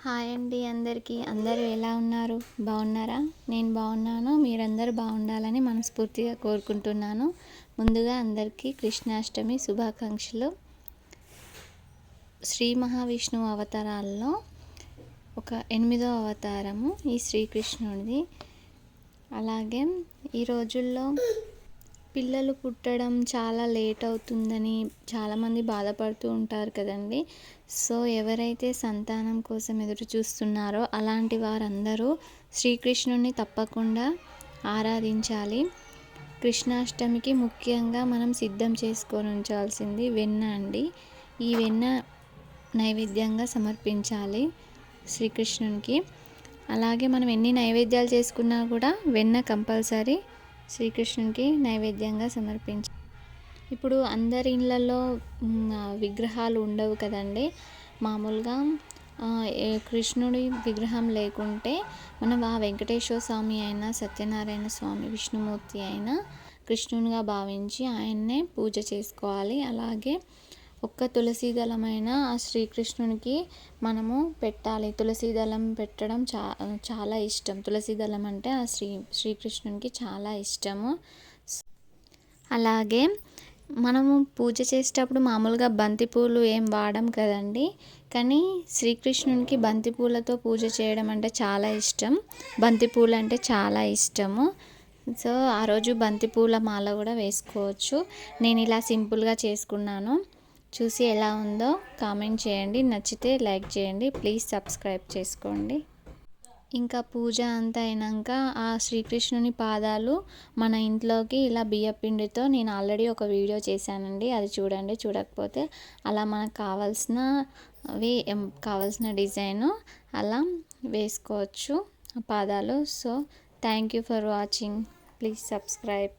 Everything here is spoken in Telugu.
హాయ్ అండి అందరికీ. అందరూ ఎలా ఉన్నారు? బాగున్నారా? నేను బాగున్నాను. మీరందరూ బాగుండాలని మనస్ఫూర్తిగా కోరుకుంటున్నాను. ముందుగా అందరికీ కృష్ణాష్టమి శుభాకాంక్షలు. శ్రీ మహావిష్ణువు అవతారాల్లో ఒక ఎనిమిదో అవతారము ఈ శ్రీకృష్ణుడిది. అలాగే ఈ రోజుల్లో పిల్లలు పుట్టడం చాలా లేట్ అవుతుందని చాలామంది బాధపడుతూ ఉంటారు కదండి. సో ఎవరైతే సంతానం కోసం ఎదురు చూస్తున్నారో అలాంటి వారందరూ శ్రీకృష్ణుని తప్పకుండా ఆరాధించాలి. కృష్ణాష్టమికి ముఖ్యంగా మనం సిద్ధం చేసుకొని ఉంచాల్సింది వెన్న అండి. ఈ వెన్న నైవేద్యంగా సమర్పించాలి శ్రీకృష్ణునికి. అలాగే మనం ఎన్ని నైవేద్యాలు చేసుకున్నా కూడా వెన్న కంపల్సరీ శ్రీకృష్ణునికి నైవేద్యంగా సమర్పించాలి ఇప్పుడు అందరి ఇళ్ళల్లో విగ్రహాలు ఉండవు కదండి. మామూలుగా కృష్ణుడి విగ్రహం లేకుంటే మనం ఆ వెంకటేశ్వర స్వామి అయినా సత్యనారాయణ స్వామి విష్ణుమూర్తి అయినా కృష్ణునిగా భావించి ఆయన్నే పూజ చేసుకోవాలి. అలాగే ఒక్క తులసి దళమైన ఆ శ్రీకృష్ణునికి మనము పెట్టాలి. తులసి దళం పెట్టడం చా చాలా ఇష్టం. తులసి దళం అంటే ఆ శ్రీ శ్రీకృష్ణునికి చాలా ఇష్టము. అలాగే మనము పూజ చేసేటప్పుడు మామూలుగా బంతిపూలు ఏం వాడం కదండి. కానీ శ్రీకృష్ణునికి బంతిపూలతో పూజ చేయడం అంటే చాలా ఇష్టం. బంతిపూలు అంటే చాలా ఇష్టము. సో ఆ రోజు బంతిపూల మాల కూడా వేసుకోవచ్చు. నేను ఇలా సింపుల్గా చేసుకున్నాను. చూసి ఎలా ఉందో కామెంట్ చేయండి నచ్చితే లైక్ చేయండి ప్లీజ్ సబ్స్క్రైబ్ చేసుకోండి. ఇంకా పూజ అంతా అయినాక ఆ శ్రీకృష్ణుని పాదాలు మన ఇంట్లోకి ఇలా బియ్యపిండితో నేను ఆల్రెడీ ఒక వీడియో చేశానండి అది చూడండి చూడకపోతే అలా మనకు కావాల్సినవి కావాల్సిన డిజైను అలా వేసుకోవచ్చు పాదాలు. So thank you for watching. Please subscribe.